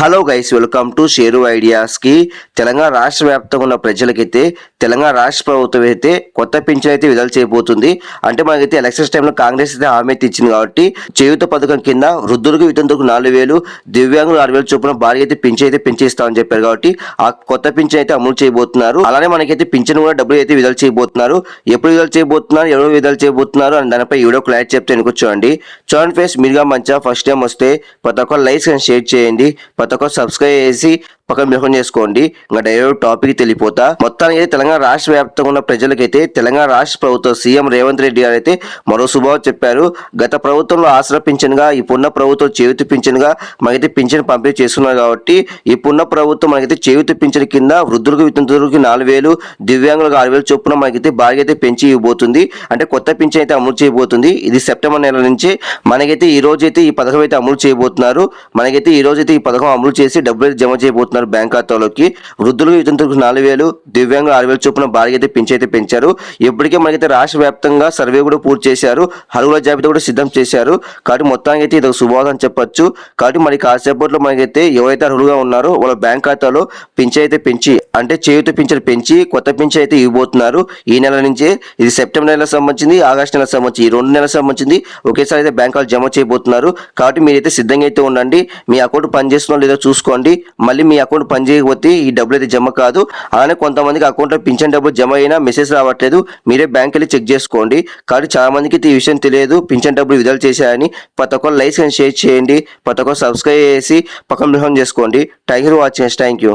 Hello guys welcome to Sheru ఐడియాస్కి. Telangana రాష్ట్ర వ్యాప్తంగా ఉన్న ప్రజలకైతే తెలంగాణ రాష్ట్ర ప్రభుత్వం అయితే కొత్త పింఛన్ అయితే విడుదల చేయబోతుంది. అంటే మనకైతే ఎలక్షన్స్ టైంలో కాంగ్రెస్ అయితే హామీ అయితే ఇచ్చింది కాబట్టి చేయుత పథకం కింద వృద్ధులకు వితంతులకు నాలుగు వేలు దివ్యాంగులు ఆరు వేలు చొప్పున భారీ అయితే పింఛన్ అయితే పెంచేస్తామని చెప్పారు కాబట్టి ఆ కొత్త పింఛన్ అయితే అమలు చేయబోతున్నారు. అలానే మనకైతే పింఛన్ కూడా డబ్బులు అయితే విడుదల చేయబోతున్నారు. ఎప్పుడు విడుదల చేయబోతున్నారు ఎవరు విడుదల చేయబోతున్నారు అని దానిపై ఈ వీడియో క్లారిటీ చెప్తే వెనుక చూడండి. చూడండి ఫేస్ మీరుగా మంచిగా ఫస్ట్ టైం వస్తే ప్రతి ఒక్క లైక్స్ అండ్ షేర్ చేయండి. కొత్త ఒక్క సబ్స్క్రైబ్ చేసి పక్కన మిషన్ చేసుకోండి. ఇంకా డైరెక్ట్ టాపిక్ తెలిపోతా. మొత్తానికి అయితే తెలంగాణ రాష్ట్ర వ్యాప్తంగా ఉన్న ప్రజలకైతే తెలంగాణ రాష్ట్ర ప్రభుత్వం సీఎం రేవంత్ రెడ్డి గారు అయితే మరో శుభావం చెప్పారు. గత ప్రభుత్వంలో ఆసరా పింఛన్గా ఇప్పుడున్న ప్రభుత్వం చేయుతి పింఛన్గా మనకైతే పింఛన్ పంపిణీ చేస్తున్నారు కాబట్టి ఇప్పుడున్న ప్రభుత్వం మనకైతే చేయుతి పింఛన్ కింద వృద్ధులకు వితంతులకు నాలుగు వేలు దివ్యాంగులకు ఆరు వేలు చొప్పున మనకైతే బాగా అయితే పెంచి ఇవ్వబోతుంది. అంటే కొత్త పింఛన్ అయితే అమలు చేయబోతుంది. ఇది సెప్టెంబర్ నెల నుంచి మనకైతే ఈ రోజు అయితే ఈ పథకం అయితే అమలు చేయబోతున్నారు. మనకైతే ఈ రోజు అయితే ఈ పథకం అమలు చేసి డబ్బులు జమ చేయబోతున్నారు. బ్యాంక్ ఖాతాలోకి వృద్ధులకు వితంతులకు నాలుగు వేలు దివ్యాంగులు ఆరు వేలు చొప్పున భారీ అయితే పెంచి అయితే పెంచారు. ఇప్పటికే మనకైతే రాష్ట్ర వ్యాప్తంగా సర్వే కూడా పూర్తి చేశారు. అర్హుల జాబితా కూడా సిద్ధం చేశారు. కాబట్టి మొత్తానికి అయితే ఇది ఒక శుభవార్త అని చెప్పొచ్చు. కాబట్టి మరి కాసేపట్లో మనకైతే ఎవరైతే అర్హులుగా ఉన్నారో వాళ్ళ బ్యాంక్ ఖాతాలో పింఛన్ అయితే పెంచి అంటే చేయుత పింఛను పెంచి కొత్త పింఛన్ అయితే ఇవ్వబోతున్నారు. ఈ నెల నుంచే ఇది సెప్టెంబర్ నెలకు సంబంధించింది ఆగస్టు నెలకు సంబంధించి ఈ రెండు నెలలకు సంబంధించింది ఒకేసారి అయితే బ్యాంక్ వాళ్ళు జమ చేయబోతున్నారు. కాబట్టి మీరైతే సిద్ధంగా అయితే ఉండండి. మీ అకౌంట్ పనిచేస్తుందో లేదో చూసుకోండి. మళ్ళీ మీ అకౌంట్ పనిచేయకపోతే ఈ డబ్బులు అయితే జమ కాదు. అలానే కొంతమందికి అకౌంట్లో పింఛన్ డబ్బులు జమ అయినా మెసేజ్ రావట్లేదు. మీరే బ్యాంక్ వెళ్ళి చెక్ చేసుకోండి. కానీ చాలా మందికి ఈ విషయం తెలియదు. పింఛన్ డబ్బులు విడుదల చేశాయని. ప్రతి ఒక్కరు లైక్స్ అండ్ షేర్ చేయండి. ప్రతి ఒక్కరు సబ్స్క్రైబ్ చేసి పక్కన చేసుకోండి. Thank you watching thank you